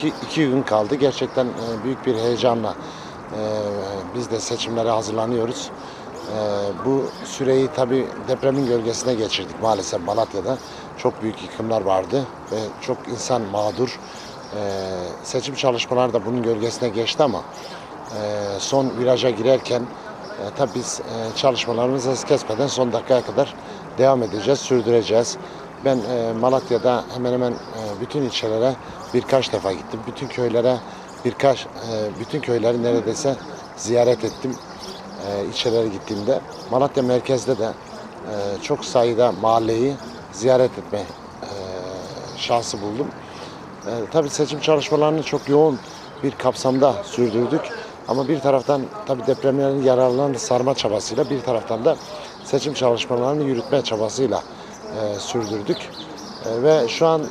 İki, iki gün kaldı. Gerçekten e, büyük bir heyecanla e, biz de seçimlere hazırlanıyoruz. E, bu süreyi tabii depremin gölgesine geçirdik maalesef Malatya'da. Çok büyük yıkımlar vardı ve çok insan mağdur. Seçim çalışmaları da bunun gölgesine geçti ama son viraja girerken tabii biz çalışmalarımızı kesmeden son dakikaya kadar devam edeceğiz, sürdüreceğiz. Ben e, Malatya'da hemen hemen e, bütün ilçelere birkaç defa gittim. Bütün köylere birkaç, e, bütün köyleri neredeyse ziyaret ettim e, ilçelere gittiğimde. Malatya merkezde de e, çok sayıda mahalleyi ziyaret etme e, şansı buldum. E, tabii seçim çalışmalarını çok yoğun bir kapsamda sürdürdük. Ama bir taraftan tabii depremlerin yararlarını sarma çabasıyla bir taraftan da seçim çalışmalarını yürütme çabasıyla e, sürdürdük. E, ve şu an e,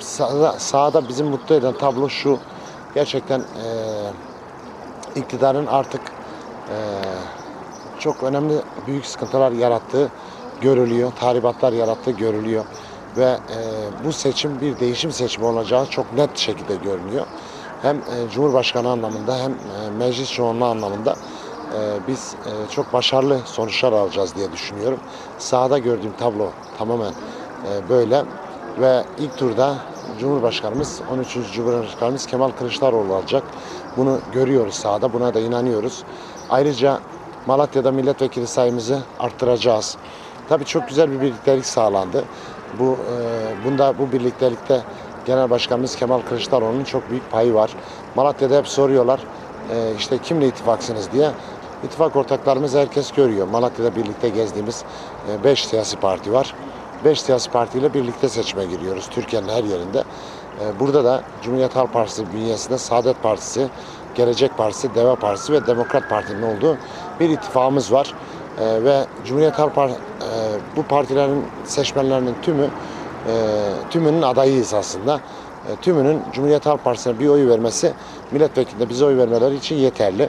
sahada, sahada bizim mutlu eden tablo şu. Gerçekten e, iktidarın artık e, çok önemli büyük sıkıntılar yarattığı görülüyor. Tahribatlar yarattığı görülüyor. Ve e, bu seçim bir değişim seçimi olacağı çok net şekilde görünüyor. Hem e, Cumhurbaşkanı anlamında hem e, meclis çoğunluğu anlamında biz e, çok başarılı sonuçlar alacağız diye düşünüyorum. Sahada gördüğüm tablo tamamen e, böyle ve ilk turda Cumhurbaşkanımız 13. Cumhurbaşkanımız Kemal Kılıçdaroğlu olacak. Bunu görüyoruz sahada. Buna da inanıyoruz. Ayrıca Malatya'da milletvekili sayımızı arttıracağız. Tabii çok güzel bir birliktelik sağlandı. Bu e, bunda bu birliktelikte Genel Başkanımız Kemal Kılıçdaroğlu'nun çok büyük payı var. Malatya'da hep soruyorlar işte kimle ittifaksınız diye. İttifak ortaklarımız herkes görüyor. Malatya'da birlikte gezdiğimiz 5 siyasi parti var. 5 siyasi partiyle birlikte seçime giriyoruz Türkiye'nin her yerinde. E, Burada da Cumhuriyet Halk Partisi bünyesinde Saadet Partisi, Gelecek Partisi, Deva Partisi ve Demokrat Parti'nin olduğu bir ittifakımız var. E, Ve Cumhuriyet Halk Partisi bu partilerin seçmenlerinin tümü e, tümünün adayıyız aslında. E, tümünün Cumhuriyet Halk Partisi'ne bir oy vermesi milletvekiline bize oy vermeleri için yeterli.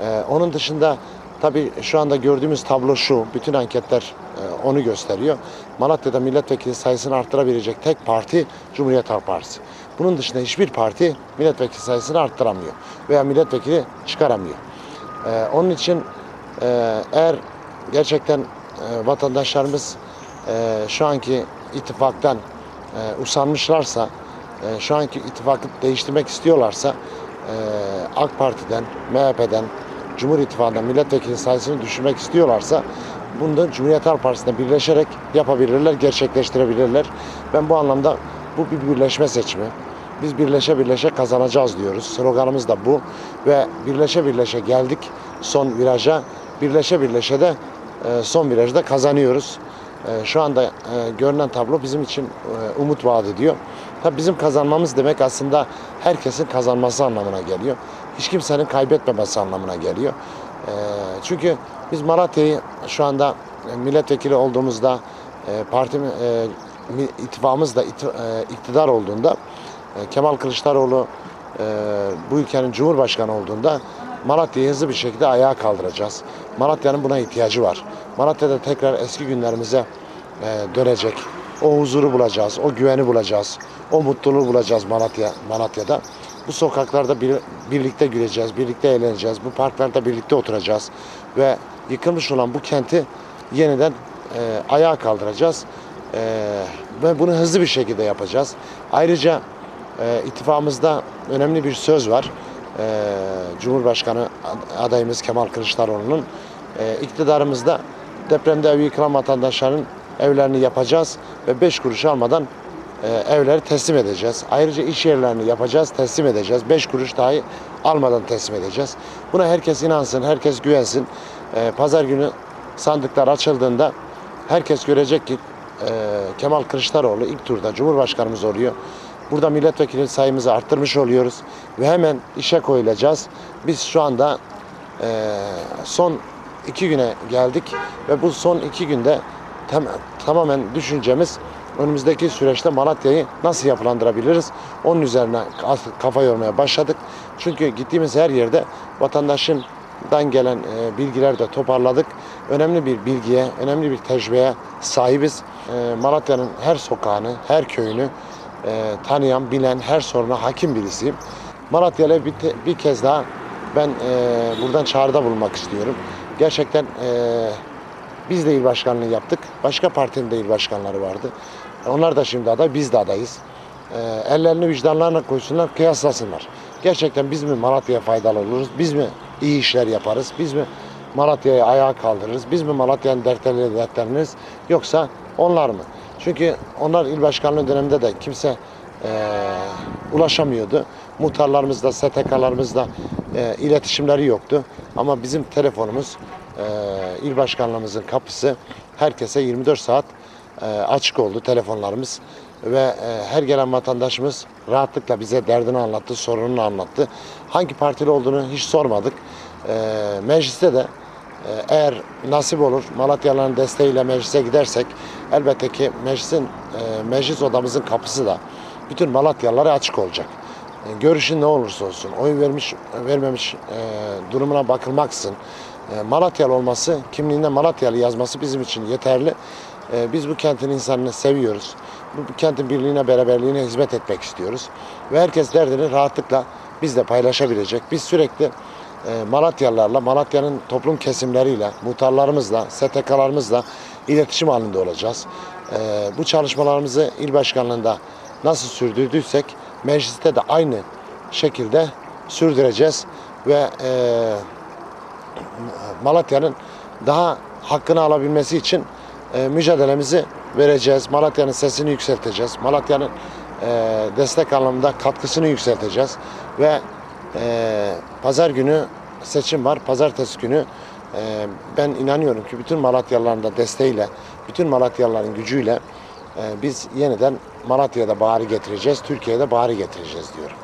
E, onun dışında tabii şu anda gördüğümüz tablo şu. Bütün anketler e, onu gösteriyor. Malatya'da milletvekili sayısını arttırabilecek tek parti Cumhuriyet Halk Partisi. Bunun dışında hiçbir parti milletvekili sayısını arttıramıyor veya milletvekili çıkaramıyor. E, onun için e, eğer gerçekten e, vatandaşlarımız e, şu anki ittifaktan e, usanmışlarsa, e, şu anki ittifakı değiştirmek istiyorlarsa e, AK Parti'den, MHP'den, Cumhur İttifakı'ndan milletvekili sayısını düşürmek istiyorlarsa bunu da Cumhuriyet Halk Partisi'nde birleşerek yapabilirler, gerçekleştirebilirler. Ben bu anlamda bu bir birleşme seçimi. Biz birleşe birleşe kazanacağız diyoruz. Sloganımız da bu ve birleşe birleşe geldik son viraja. Birleşe birleşe de e, son virajda kazanıyoruz. E, Şu anda e, görünen tablo bizim için umut vaat ediyor. Tabii bizim kazanmamız demek aslında herkesin kazanması anlamına geliyor. Hiç kimsenin kaybetmemesi anlamına geliyor. E, Çünkü biz Malatya'yı şu anda milletvekili olduğumuzda e, parti e, da e, iktidar olduğunda e, Kemal Kılıçdaroğlu e, bu ülkenin cumhurbaşkanı olduğunda Malatya'yı hızlı bir şekilde ayağa kaldıracağız. Malatya'nın buna ihtiyacı var. Malatya'da tekrar eski günlerimize dönecek. O huzuru bulacağız, o güveni bulacağız, o mutluluğu bulacağız Malatya Malatya'da. Bu sokaklarda bir, birlikte güleceğiz, birlikte eğleneceğiz, bu parklarda birlikte oturacağız ve yıkılmış olan bu kenti yeniden e, ayağa kaldıracağız e, ve bunu hızlı bir şekilde yapacağız. Ayrıca e, ittifakımızda önemli bir söz var. E, Cumhurbaşkanı adayımız Kemal Kılıçdaroğlu'nun e, iktidarımızda depremde evi yıkılan vatandaşların evlerini yapacağız ve 5 kuruş almadan e, evleri teslim edeceğiz. Ayrıca iş yerlerini yapacağız, teslim edeceğiz. 5 kuruş dahi almadan teslim edeceğiz. Buna herkes inansın, herkes güvensin. E, Pazar günü sandıklar açıldığında herkes görecek ki e, Kemal Kılıçdaroğlu ilk turda Cumhurbaşkanımız oluyor. Burada milletvekili sayımızı arttırmış oluyoruz ve hemen işe koyulacağız. Biz şu anda e, son iki güne geldik ve bu son iki günde tam, tamamen düşüncemiz önümüzdeki süreçte Malatya'yı nasıl yapılandırabiliriz? Onun üzerine kafa yormaya başladık. Çünkü gittiğimiz her yerde vatandaşından gelen e, bilgiler de toparladık. Önemli bir bilgiye, önemli bir tecrübeye sahibiz. E, Malatya'nın her sokağını, her köyünü e, tanıyan, bilen, her soruna hakim birisiyim. Malatya'ya bir, bir kez daha ben e, buradan çağrıda bulunmak istiyorum. Gerçekten e, biz de il başkanlığı yaptık. Başka partinin de il başkanları vardı. Onlar da şimdi aday, biz de adayız. E, ellerini vicdanlarına koysunlar, kıyaslasınlar. Gerçekten biz mi Malatya'ya faydalı oluruz? Biz mi iyi işler yaparız? Biz mi Malatya'yı ayağa kaldırırız? Biz mi Malatya'nın dertlerini dertleniriz? Yoksa onlar mı? Çünkü onlar il başkanlığı döneminde de kimse e, ulaşamıyordu. Muhtarlarımızla, STK'larımızla e, iletişimleri yoktu. Ama bizim telefonumuz, e, il başkanlığımızın kapısı herkese 24 saat e, açık oldu telefonlarımız. Ve e, her gelen vatandaşımız rahatlıkla bize derdini anlattı, sorununu anlattı. Hangi partili olduğunu hiç sormadık. E, mecliste de Eğer nasip olur Malatyalıların desteğiyle meclise gidersek elbette ki meclisin meclis odamızın kapısı da bütün Malatyalılara açık olacak. Görüşün ne olursa olsun oy vermiş vermemiş durumuna bakılmaksızın e, Malatyalı olması kimliğinde Malatyalı yazması bizim için yeterli. E, Biz bu kentin insanını seviyoruz. Bu, kentin birliğine beraberliğine hizmet etmek istiyoruz. Ve herkes derdini rahatlıkla bizle paylaşabilecek. Biz sürekli e, Malatyalılarla, Malatya'nın toplum kesimleriyle, muhtarlarımızla, STK'larımızla iletişim halinde olacağız. E, bu çalışmalarımızı il başkanlığında nasıl sürdürdüysek mecliste de aynı şekilde sürdüreceğiz ve e, Malatya'nın daha hakkını alabilmesi için e, mücadelemizi vereceğiz. Malatya'nın sesini yükselteceğiz. Malatya'nın e, destek anlamında katkısını yükselteceğiz ve e, pazar günü seçim var. Pazartesi günü e, ben inanıyorum ki bütün Malatyalıların da desteğiyle, bütün Malatyalıların gücüyle e, biz yeniden Malatya'da baharı getireceğiz, Türkiye'de baharı getireceğiz diyorum.